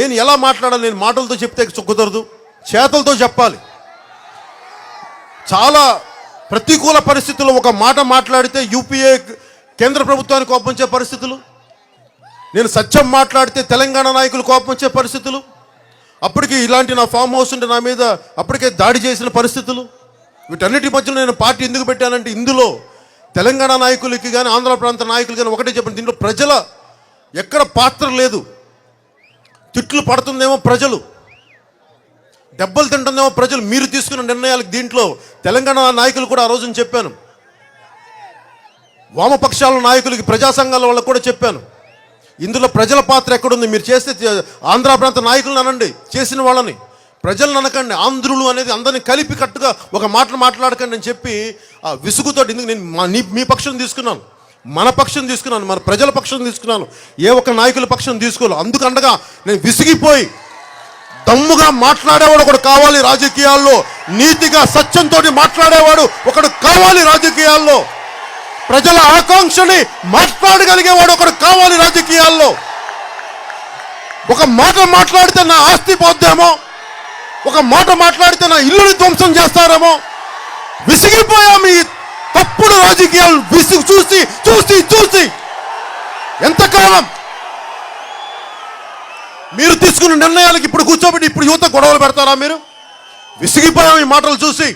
నేను ఎలా మాట్లాడాలి? నేను మాటలతో చెప్తే కుదరదు. చేతలతో చెప్పాలి. చాలా ప్రతికూల పరిస్థితుల్లో ఒక మాట మాట్లాడితే యూపీఏ కేంద్ర ప్రభుత్వానికి కోపించే పరిస్థితులు. నేను సత్యం మాట్లాడితే తెలంగాణ నాయకులు కోపించే పరిస్థితులు. అప్పటికి ఇలాంటి నా ఫామ్ హౌస్ ఉంటే నా మీద అప్పటికే దాడి చేసిన పరిస్థితులు. వీటన్నిటి మధ్యలో నేను పార్టీ ఎందుకు పెట్టానంటే ఇందులో తెలంగాణ నాయకులకి కానీ ఆంధ్ర ప్రాంత నాయకులు కానీ ఒకటే చెప్పండి దీంట్లో ప్రజల ఎక్కడ పాత్ర లేదు. తిట్లు పడుతుందేమో ప్రజలు. దెబ్బలు తింటుందేమో ప్రజలు. మీరు తీసుకున్న నిర్ణయాలకు దీంట్లో తెలంగాణ నాయకులు కూడా ఆ రోజున చెప్పాను. వామపక్షాల నాయకులకి ప్రజా సంఘాల వాళ్ళకు కూడా చెప్పాను. ఇందులో ప్రజల పాత్ర ఎక్కడుంది? మీరు చేస్తే ఆంధ్ర ప్రాంత నాయకులను అనండి. చేసిన వాళ్ళని. ప్రజలను అనకండి. ఆంధ్రులు అనేది అందరిని కలిపి కట్టుగా ఒక మాటలు మాట్లాడకండి అని చెప్పి ఆ విసుగుతో ఎందుకు నేను మీ పక్షం తీసుకున్నాను. మన పక్షం తీసుకున్నాను మన ప్రజల పక్షం తీసుకున్నాను ఏ ఒక్క నాయకుల పక్షం తీసుకోలేదు. అందుకు అండగా నేను విసిగిపోయి దమ్ముగా మాట్లాడేవాడు ఒకడు కావాలి రాజకీయాల్లో నీతిగా సత్యంతో మాట్లాడేవాడు ఒకడు కావాలి రాజకీయాల్లో. ప్రజల ఆకాంక్షని మాట్లాడగలిగేవాడు ఒకడు కావాలి రాజకీయాల్లో. ఒక మాట మాట్లాడితే నా ఆస్తి పోద్దేమో ఒక మాట మాట్లాడితే నా ఇల్లుని ధ్వంసం చేస్తారేమో. విసిగిపోయాం ఈ తప్పుడు రాజకీయాలు విసుగు చూసి చూసి చూసి. ఎంతకాలం? మీరు తీసుకున్న నిర్ణయాలకు ఇప్పుడు కూర్చోబెట్టి ఇప్పుడు యువత గొడవలు పెడతారా మీరు? విసిగిపోయాం ఈ మాటలు చూసి.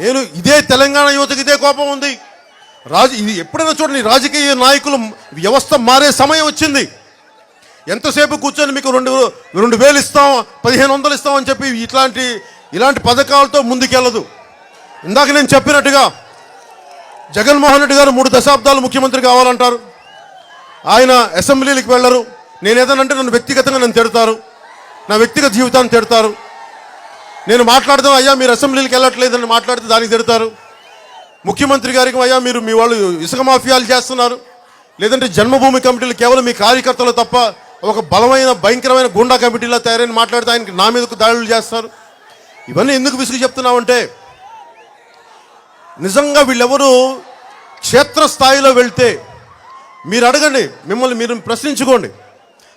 నేను ఇదే తెలంగాణ యువతకి ఇదే కోపం ఉంది. రాజు ఇది ఎప్పుడైనా చూడండి రాజకీయ నాయకులు వ్యవస్థ మారే సమయం వచ్చింది. ఎంతసేపు కూర్చొని మీకు రెండు రెండు వేలు ఇస్తాం పదిహేను వందలు ఇస్తామని చెప్పి ఇట్లాంటి ఇలాంటి పథకాలతో ముందుకెళ్ళదు. ఇందాక నేను చెప్పినట్టుగా జగన్మోహన్ రెడ్డి గారు మూడు దశాబ్దాలు ముఖ్యమంత్రి కావాలంటారు. ఆయన అసెంబ్లీలకు వెళ్ళరు. నేను ఏదనంటే నన్ను వ్యక్తిగతంగా నన్ను తిడతారు. నా వ్యక్తిగత జీవితాన్ని తిడతారు. నేను మాట్లాడదాం అయ్యా మీరు అసెంబ్లీకి వెళ్ళట్లేదని మాట్లాడితే దానికి తిడతారు. ముఖ్యమంత్రి గారికి అయ్యా మీరు మీ వాళ్ళు ఇసుక మాఫియాలు చేస్తున్నారు. లేదంటే జన్మభూమి కమిటీలు కేవలం మీ కార్యకర్తలు తప్ప ఒక బలమైన భయంకరమైన గుండా కమిటీలో తయారైన మాట్లాడితే ఆయనకి నా మీదకు దాడులు చేస్తారు. ఇవన్నీ ఎందుకు విసుగు చెప్తున్నామంటే నిజంగా వీళ్ళెవరు క్షేత్రస్థాయిలో వెళ్తే మీరు అడగండి మిమ్మల్ని మీరు ప్రశ్నించుకోండి.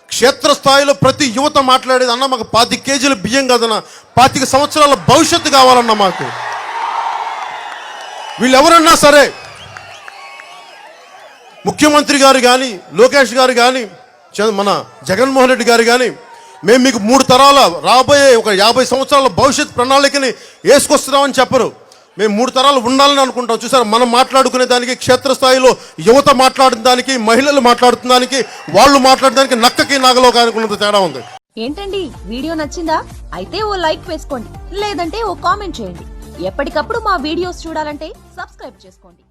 క్షేత్రస్థాయిలో ప్రతి యువత మాట్లాడేది అన్న మాకు పాతి కేజీల బియ్యం కాదన్న పాతిక సంవత్సరాల భవిష్యత్తు కావాలన్న మాకు. వీళ్ళెవరన్నా సరే ముఖ్యమంత్రి గారు కానీ లోకేష్ గారు కానీ మన జగన్మోహన్ రెడ్డి గారు కానీ మేము మీకు మూడు తరాల రాబోయే ఒక యాభై సంవత్సరాల భవిష్యత్ ప్రణాళికని వేసుకొస్తున్నామని చెప్పరు. మేము మూడు తరాలు ఉండాలని అనుకుంటాం. చూసారు మనం మాట్లాడుకునే దానికి క్షేత్రస్థాయిలో యువత మాట్లాడిన దానికి మహిళలు మాట్లాడుతున్న దానికి వాళ్ళు మాట్లాడడానికి నక్కకి నాగలో కానుకున్నంత తేడా ఉంది. ఏంటండి వీడియో నచ్చిందా? అయితే ఓ లైక్ వేసుకోండి లేదంటే ఓ కామెంట్ చేయండి. ఎప్పటికప్పుడు మా వీడియోస్ చూడాలంటే సబ్స్క్రైబ్ చేసుకోండి.